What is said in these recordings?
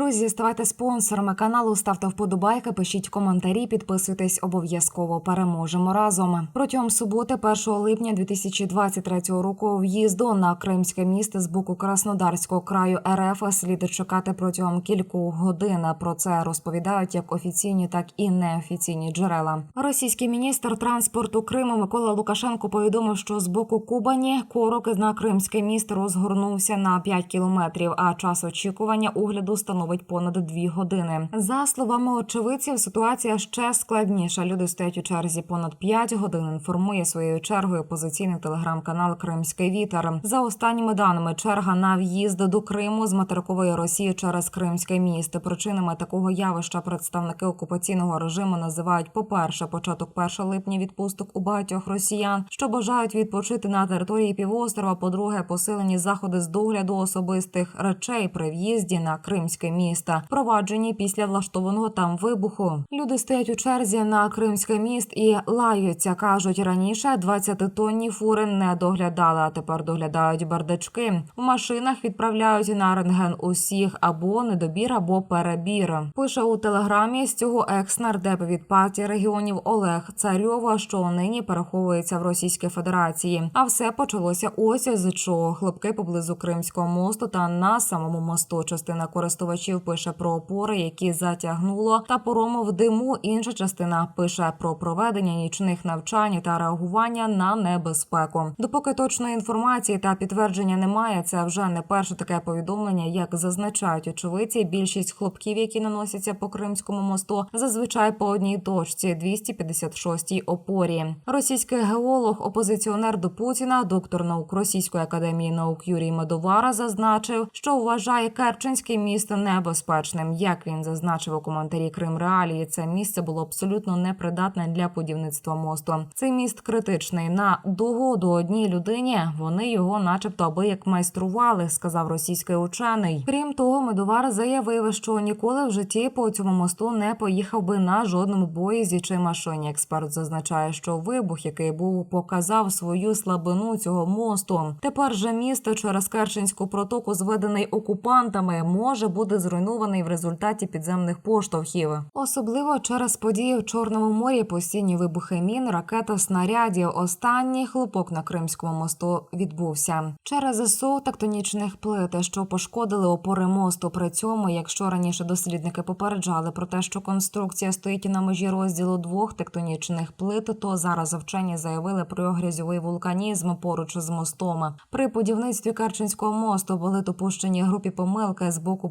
Друзі, ставайте спонсорами каналу, ставте вподобайки, пишіть коментарі, підписуйтесь обов'язково. Переможемо разом. Протягом суботи, 1 липня 2023 року, в'їзду на кримське місто з боку Краснодарського краю РФ слід чекати протягом кількох годин. Про це розповідають як офіційні, так і неофіційні джерела. Російський міністр транспорту Криму Микола Лукашенко повідомив, що з боку Кубані корок на кримське місто розгорнувся на 5 кілометрів, а час очікування огляду становить понад 2 години. За словами очевидців, ситуація ще складніша. Люди стоять у черзі понад 5 годин. Інформує своєю чергою опозиційний телеграм-канал Кримський вітер. За останніми даними, черга на в'їзд до Криму з материкової Росії через Кримське місто. Причинами такого явища представники окупаційного режиму називають, по-перше, початок 1 липня відпусток у багатьох росіян, що бажають відпочити на території півострова. По-друге, посилені заходи з догляду особистих речей при в'їзді на Кримське місто, впроваджені після влаштованого там вибуху. Люди стоять у черзі на Кримське міст і лаються. кажуть раніше 20-тонні фури не доглядали, а тепер доглядають бардачки. В машинах відправляють на рентген усіх або недобір, або перебір. Пише у телеграмі з цього екс-нардеп від партії регіонів Олег Царьова, що нині переховується в Російській Федерації. А все почалося ось з чого хлопки поблизу Кримського мосту та на самому мосту. Частина користувачів пише про опори, які затягнуло та пороми в диму. Інша частина пише про проведення нічних навчань та реагування на небезпеку. Допоки точної інформації та підтвердження немає, це вже не перше таке повідомлення, як зазначають очевидці. Більшість хлопків, які наносяться по Кримському мосту, зазвичай по одній точці 256-й опорі. Російський геолог, опозиціонер до Путіна, доктор наук Російської академії наук Юрій Медовара зазначив, що вважає Керченське місто небезпечним. Як він зазначив у коментарі Крим Реалії, це місце було абсолютно непридатне для будівництва мосту. Цей міст критичний на догоду одній людині. Вони його, начебто, аби як майстрували, сказав російський учений. Крім того, Медовар заявив, що ніколи в житті по цьому мосту не поїхав би на жодному поїзді чи машині. Експерт зазначає, що вибух, який був, показав свою слабину цього мосту. Тепер же місто через Керченську протоку, зведений окупантами, може бути зруйнований в результаті підземних поштовхів. Особливо через події в Чорному морі, постійні вибухи мін, ракета, снарядів. Останній хлопок на Кримському мосту відбувся через ЗСУ тектонічних плит, що пошкодили опори мосту. При цьому, якщо раніше дослідники попереджали про те, що конструкція стоїть на межі розділу двох тектонічних плит, то зараз вчені заявили про грязьовий вулканізм поруч з мостом. При будівництві Керченського мосту були допущені групі помилки з боку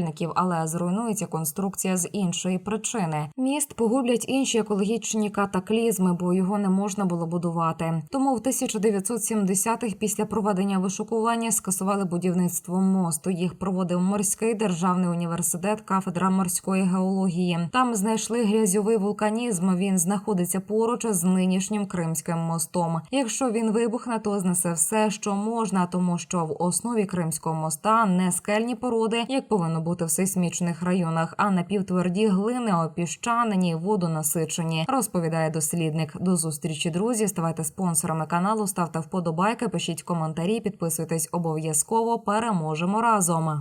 будівельників, але зруйнується конструкція з іншої причини. Міст погублять інші екологічні катаклізми, бо його не можна було будувати. Тому в 1970-х після проведення вишукування скасували будівництво мосту. Їх проводив морський державний університет, кафедра морської геології. Там знайшли грязьовий вулканізм. Він знаходиться поруч з нинішнім Кримським мостом. Якщо він вибухне, то знесе все, що можна, тому що в основі Кримського моста не скельні породи, як бути в сейсмічних районах, а напівтверді глини, опіщанені, водонасичені. Розповідає дослідник. До зустрічі, друзі. Ставайте спонсорами каналу, ставте вподобайки, пишіть коментарі, підписуйтесь обов'язково. Переможемо разом.